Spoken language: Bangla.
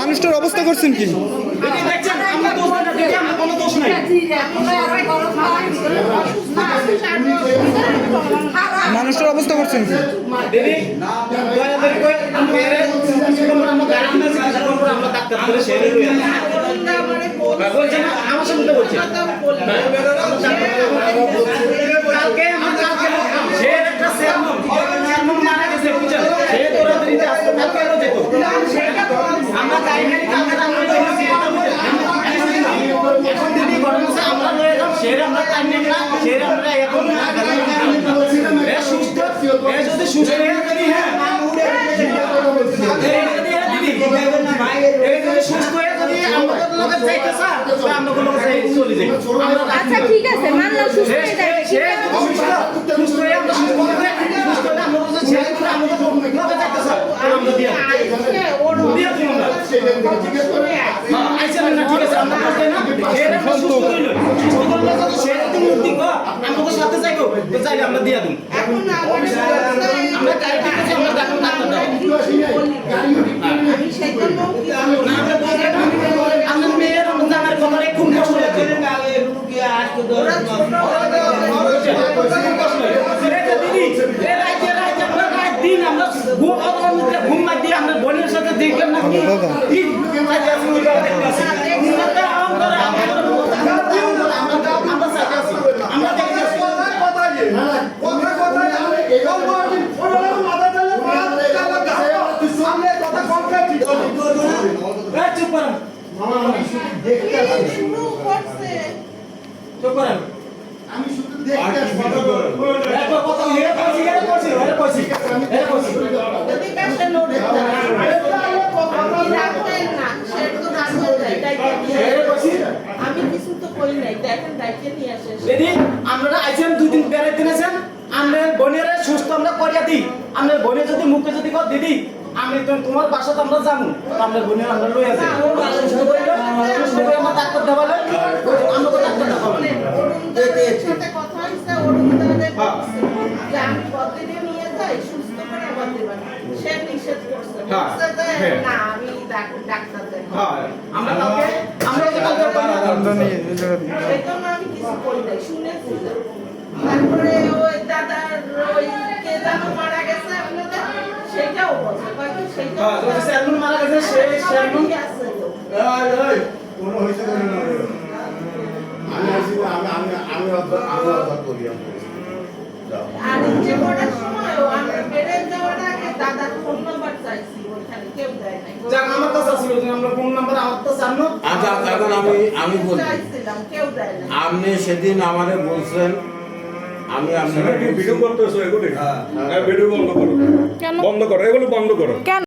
মানুষটার অবস্থা করছেন কি? মানুষটার অবস্থা করছেন কি? আমরা আমরা আমরা গাড়ি না চিকিৎসা করব আমরা ডাক্তার করে সেরে লই বলছেন না, আমার সামনে বলছেন কালকে আমার কালকে সে একটা সেরমন সেরমন মারা গেছে বুঝছেন সে দৌড়াদৌড়িতে আসতো কালকে আরও যেত আমরা গাড়ি গাড়ি কালকে আমরা দেখেছি এখন দিদি ঘটনা হচ্ছে আমরা লয়ে এলাম সে আমরা টাইম নেই না সে আমরা এখন এ সুস্থ এ যদি সুস্থ হয়ে যদি হ্যাঁ এই যদি এ দিদি এই যদি সুস্থ হয়ে যদি আমাদের লগে যাইতে চায় তাহলে আমরা কোনো কাছে চলে যাই আমরা আচ্ছা ঠিক আছে, মানলাম, সুস্থ হয়ে যাবে সুস্থ সুস্থ হয়ে আমরা সুস্থ হয়ে সুস্থ হয়ে আমরা বলতে ছেড়ে দিলে আমাদের লগে যাইতে চায় তাহলে আমরা দিয়া দিয়া দিই আমরা আইসা না ঠিক আছে? আমরা করতে না সে সুস্থ হইল সুস্থ হইলে যদি সে যদি মুক্তি কর আমাদের সাথে যাইবো তো চাইলে আমরা দিয়া দিই আমরা ঠিক আছে আমরা দাও আমার মেয়ের খুব কষ্ট দিন আমরা ঘুম ঘুম দিয়ে আমরা বোনের সাথে দেখলাম না কি কি রাইতে আসি ওই জায়গায় দেখতে আসি। আমরা আমরা আমরা আমরা সাথে আছি আমরা দেখতে আসি এ, চুপ করেন চুপ করেন। আমি শুধু দেখতে আসছি এ, কথা হেরে কইছি হেরে কইছি হেরে কইছি হেরে কইছি হেরে কইছি আমি কিছু তো করি নাই। দেখেন দায়িত্ব নিয়ে আসে দিদি আমরা আইছেন দুই দিন বেড়ে দিনেছেন আমরা বোনের সুস্থ আমরা করিয়া দিই। আমরা বোনের যদি মুখে যদি কর দিদি আমি তো তোমার বাসা তো আমরা যাব। তো আমরা বোনের আমরা লইয়া যাই। করে আমরা ডাক্তার দেওয়ালে আমরা তো ডাক্তার দেখাবো। অরুণদার সাথে কথা হয়েছে অরুণদারে বলছে যে আমি মারা গেছে সে কোনো হয়েছে আমি আসি আমি আমি আমি আমি অর্ধ করি আর ইচ্ছে করার সময় আমরা বেড়ে যাওয়ার আগে দাদার ফোন নাম্বার চাইছি ওইখানে কেউ দেয় নাই। যাক আমার কাছে ছিল আমরা ফোন নাম্বার আমার তো জানো আচ্ছা এখন আমি আমি বলি। কেউ দেয় নাই। আপনি সেদিন আমারে বলছেন আমি আপনাকে ভিডিও করতেছো এগুলি? হ্যাঁ। ভিডিও বন্ধ করো। বন্ধ করো এগুলো বন্ধ করো। কেন?